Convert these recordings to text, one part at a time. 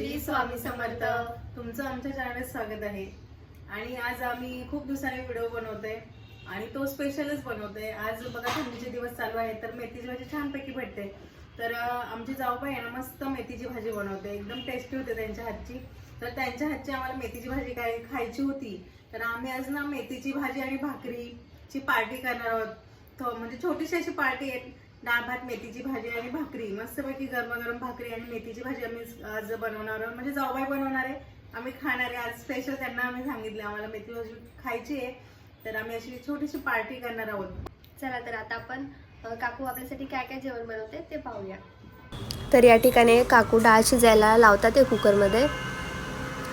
श्री स्वामी समर्थ तुमचं आमच्या चॅनल स्वागत आहे. आणि आज आम्ही खूप दिवसांनी व्हिडिओ बनवतोय आणि तो स्पेशलच बनवतोय. आज बघा थंडीचे दिवस चालू आहे तर मेथीची भाजी छानपैकी भेटते. तर आमची जाऊबाई आहे ना मस्त मेथीची भाजी बनवते. एकदम टेस्टी होते त्यांच्या हातची. तर त्यांच्या हातची आम्हाला मेथीची भाजी काय खायची होती तर आम्ही आज ना मेथीची भाजी आणि भाकरीची पार्टी करणार आहोत. म्हणजे छोटीशी अशी पार्टी आहे. डाळ भात मेथीची भाजी आणि भाकरी. मस्तपैकी गरमागरम भाकरी आणि मेथीची भाजी आम्ही आज बनवणार आहोत. म्हणजे जाऊबाई बनवणार आहे. आम्ही खाणार आहे. आज स्पेशल त्यांना आम्ही सांगितलं. आम्हाला मेथी भाजी खायची आहे. तर आम्ही अशी छोटीशी पार्टी करणार आहोत. चला तर आता आपण काकू आपल्यासाठी काय काय जेवण बनवते ते पाहूया. तर या ठिकाणी काकू डाळ शिजायला लावतात ते कुकरमध्ये.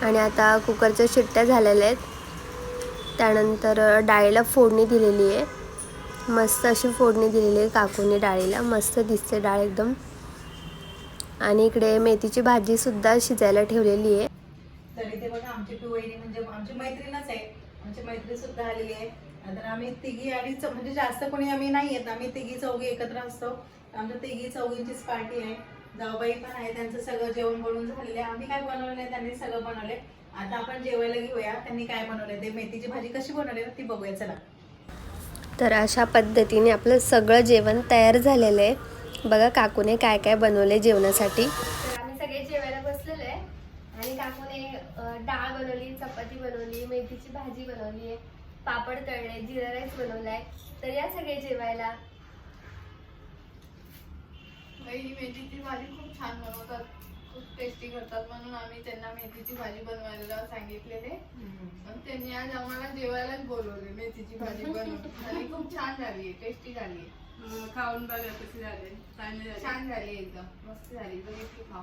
आणि आता कुकरच्या शिट्ट्या झालेल्या आहेत. त्यानंतर डाळीला फोडणी दिलेली आहे. मस्त अशी फोडणी दिलेली आहे काकूने डाळीला. मस्त दिसते डाळ एकदम. आणि इकडे मेथीची भाजीसुद्धा शिजायला ठेवलेली आहे. तरी ते बघा आमची पिवळी म्हणजे आमची मैत्रीणच आहे. आमची मैत्रीण सुद्धा आलेली आहे. तर आम्ही तिघी आणि म्हणजे जास्त कोणी आम्ही नाही येत. आम्ही तिघी चौघी एकत्र असतो. आमच्या तिघी चौघींचीच पार्टी आहे. जाऊबाई पण आहे. त्यांचं सगळं जेवण बनवून झालेलं आहे. आम्ही काय बनवलं त्यांनी सगळं बनवले आता आपण जेवायला घेऊया. त्यांनी काय बनवलंय? ते मेथीची भाजी कशी बनवली ती बघूया. चला. तर अशा पद्धतीने आपलं सगळं जेवण तयार झालेलं आहे. बघा काकूने काय काय बनवले जेवणासाठी. तर आम्ही सगळे जेवायला बसलेलो आहे. आणि काकूने डाळ बनवली चपाती बनवली मेथीची भाजी बनवली आहे पापड तळले जिरा राईस बनवलाय. तर या सगळे जेवायला. मेथीची भाजी खूप छान बनवतात. टेस्टी करतात म्हणून आम्ही त्यांना मेथीची भाजी बनवायला सांगितलेले. आणि त्यांनी आज आम्हाला जेवायलाच बोलवले मेथीची भाजी बनवून. आणि खूप छान झाली टेस्टी झाली खाऊन बघा कशी झाले. छान झाली. एकदम. मस्त झाली. नक्की खाऊ.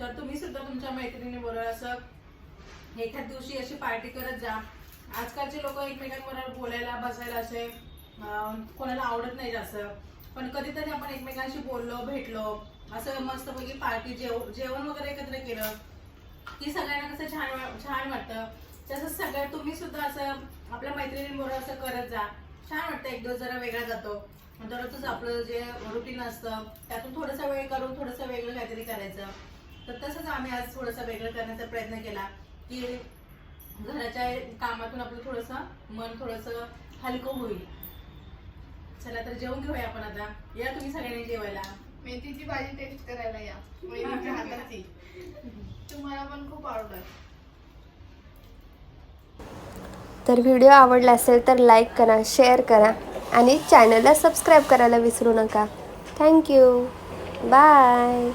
तर तुम्ही सुद्धा तुमच्या मैत्रिणी बरोबर असं एखाद दिवशी अशी पार्टी करत जा. आजकालचे लोक एकमेकांबरोबर बोलायला बसायला असे कोणाला आवडत नाही जास्त. पण कधीतरी आपण एकमेकांशी बोललो भेटलो असं मस्तपैकी पार्टी जेव जेवण वगैरे एकत्र केलं की सगळ्यांना कसं छान छान वाटतं. तसंच सगळं तुम्ही सुद्धा असं आपल्या मैत्रिणींबरोबर असं करत जा. छान वाटतं एक दिवस जरा वेगळा जातो. दररोजच आपलं जे रुटीन असतं त्यातून थोडंसं वेळ करून थोडंसं वेगळं काहीतरी करायचं. तर तसंच आम्ही आज थोडंसं वेगळं करण्याचा प्रयत्न केला की घराच्या कामातून आपलं थोडंसं मन थोडंसं हलकं होईल. चला तर जेवून घेऊया आपण आता. या तुम्ही सगळ्यांनी जेवायला. मेथीची भाजी टेस्ट करायला या. वहिनीच्या हाताची. तुम्हाला पण खूप आवडत तर व्हिडिओ आवडला असेल तर लाईक करा शेअर करा आणि चॅनलला सबस्क्राईब करायला विसरू नका. Thank you bye